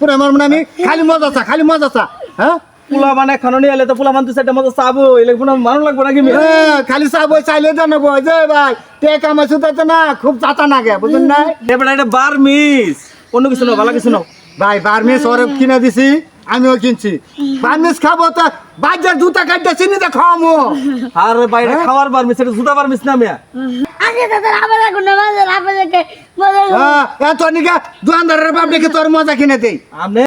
পুরো আমার মনে আমি? খালি মজা চা খালি মজা চা হ্যাঁ? পোলা মানে খানো নিয়ে এলে তো পোলা মান দু চারটা মতো চাবো এলে কোনো মানুষ লাগবে নাকি খালি চা বই চাইলে জানাব যে ভাই তে কামাই সুতাতে না খুব চাতা নাগে বুঝুন না এবার এটা বার মিস। অন্য কিছু নাও ভালো কিছু নাও। ভাই ওরে কিনে দিছি। আমিও কিনছি। বার্মিস খাব তো বাজার জুতা কাটতে চিনি তো খাওয়ামো। আর বাইরে খাওয়ার বার মিস এটা জুতা বার মিস না মেয়া। আগে তো তোর আবার এখন আপনাদেরকে মজা হ্যাঁ এত নিকা দোকানদারের বাপ ডেকে তোর মজা কিনে দেই। আমনে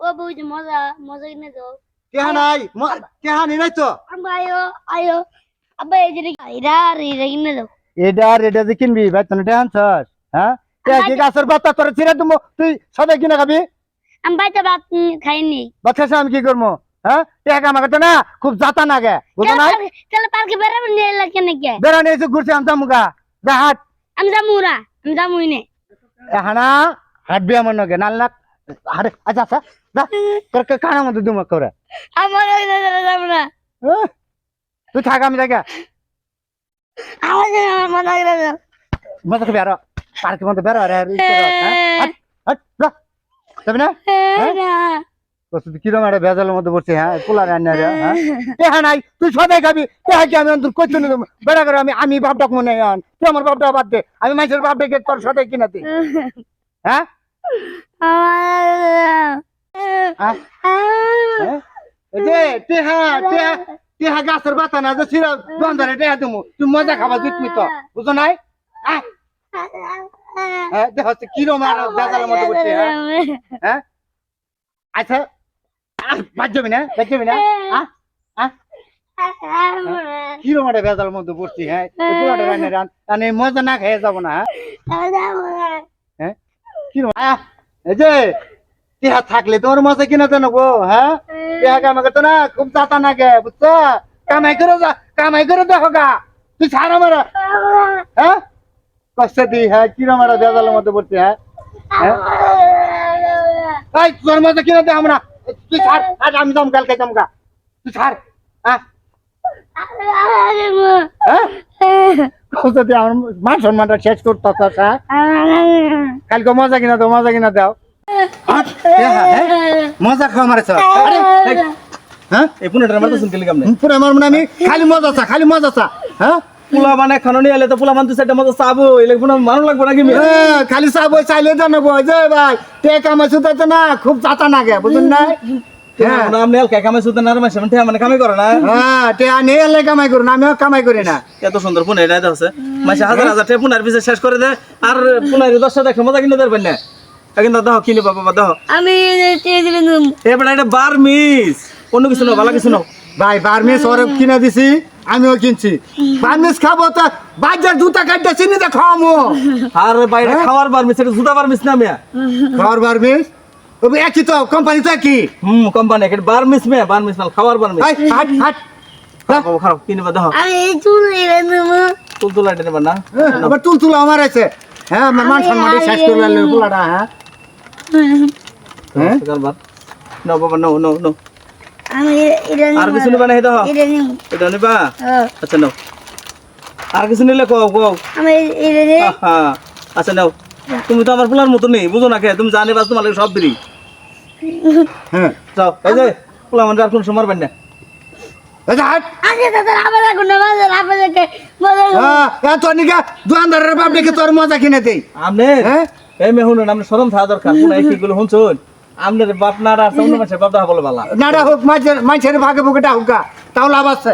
ও মজা মজা কিনে দাও কেহা নাই? কেহা নি নাই তো? আয়ো আয়ো। আব্বা এই যে আর কিনে দাও এটা আর এটা যে কিনবি ভাই তোর এটা আনছস হ্যাঁ গাছের পাতা তোর ছিঁড়ে তুমি তুই সবাই কিনে খাবি? আমি বাইতে ভাত খাইনি। বাচ্চা আমি কি করব হ্যাঁ? টেকা আমাকে তো না খুব জাতা নাগে। বুঝো না তাহলে পার্কে বেড়াবেন নিয়ে এলা কেন কে? বেড়ানি এসে ঘুরছে আমি মুগা যা হাট। আমি যামুরা আমি যামুই নে এখানা হাঁটবি আমার নগে নাল না হাটে আচ্ছা আচ্ছা যা। তোর কানা মতো দুমা করে। আমার যাব না তুই থাক আমি জায়গা আমার আর। পার্কের মধ্যে বেরো আরে আর ই করো, হ্যাঁ? যাবি না? তুই কিরম একটা ভেজালের মধ্যে হ্যাঁ? রান্না হ্যাঁ? হ্যাঁ। নাই তুই সবাই খাবি। হ্যাঁ কি আমি অন্তর করছি না বেড়া করে আমি আমি মনে আন তুই আমার বাপটা বাদ দে। আমি মানুষের বাপ ডেকে তোর সাথে কিনা দিই। হ্যাঁ? হ্যাঁ? হ্যাঁ? গাছের বাতা না যে সিরা গন্ধারে টেহা তুমি তুই মজা খাবা জিতমি তো বুঝো নাই? হ্যাঁ হচ্ছে হ্যাঁ? হ্যাঁ? আচ্ছা না হ্যাঁ? রান্না রান আর মজা না খেয়ে যাব না হ্যাঁ? হ্যাঁ? কিরম, আহ, এই যে টেহা থাকলে তোমার মজা কিনা দেন গো হ্যাঁ? করতো না খুব চাতা না গে বুঝছ? কামাই করে যা, কামাই করে দেখো গা, তুই ছাড় আমার হ্যাঁ? কষ্ট দি হ্যাঁ কিরম একটা ভেজালের মধ্যে পড়ছি হ্যাঁ? হ্যাঁ? এই তোর মজা কিনা দে আমরা? তুই ছাড় আজ আমি যাম কালকে যাম গা। তুই ছাড় হ্যাঁ? হ্যাঁ? মান সম্মানটা শেষ করতে হ্যাঁ? কালকে মজা কিনা দাও মজা কিনা দাও? মজা খাও আমার এই, আমার মনে আমি খালি মজা চা খালি মজা চা হ্যাঁ? পোলা মানে খানো এলে তো পোলা মান দু চারটা মতো চাবো এলে কোনো মানুষ লাগবে নাকি? হ্যাঁ, খালি চাইলে যে ভাই তে কামাই সুতাতে না খুব চাতা না? হ্যাঁ। না কামে মানে মানে কামে হ্যাঁ তে আনে এলে কামাই করুন আমিও কামাই করি না। এত সুন্দর পুনে মাসে হাজার হাজার পুনার শেষ করে দে। আর পুনার দশটা দেখে মজা কিনে দেবেন না। কিনে পাবো বা দেখো। আমি এবার এটা বার মিস অন্য কিছু নাও ভালো কিছু নাও। ভাই বার্মিস ওরে কিনে দিছি। আমিও কিনছি। বার্মিস খাব তো বাজার জুতা কাটতে চিনি তো খাওয়ামো। আর বাইরে খাওয়ার বার মিস এটা জুতা বার মিস না মিয়া? খাওয়ার বার্মিস ওই একই তো কোম্পানি তো একই। হুম কোম্পানি একটা বার মিস মে বার মিস মাল খাওয়ার বার মিস এই, হাট হাট। খারাপ খারাপ কিনে বা দেখো। আমি এই চুল এনে দেবো তুল তুলা এটা না? হ্যাঁ, আবার তুল তুল আমার আছে। হ্যাঁ আমার মান সম্মান শেষ করে লাল পোলাটা হ্যাঁ। হ্যাঁ। কারবার নাও বাবা নাও নাও নাও। আমি আর কিছু নিবা না এটা নিব এটা নিবা? আচ্ছা নাও। আর কিছু নিলে কও কও। আমি এটা আচ্ছা নাও। তুমি তো আমার পোলার মতো নেই বুঝো না কে? তুমি জানে বাস তোমার সব দিলি। হ্যাঁ যাও। এই যে পোলা মানে আর কোন সময় মারবেন না। হ্যাঁ এত নিকা দোকানদারের বাপ ডেকে তোর মজা কিনে দেই। আপনি হ্যাঁ? এই সরম থাকা দরকার। শুনছুন? আপনার বাপ নাড়া আর অন্য মানুষের বাপ দা বলে বালা। নাড়া হোক মাছের ভাগে বুকে হোক গা, তাও আছে।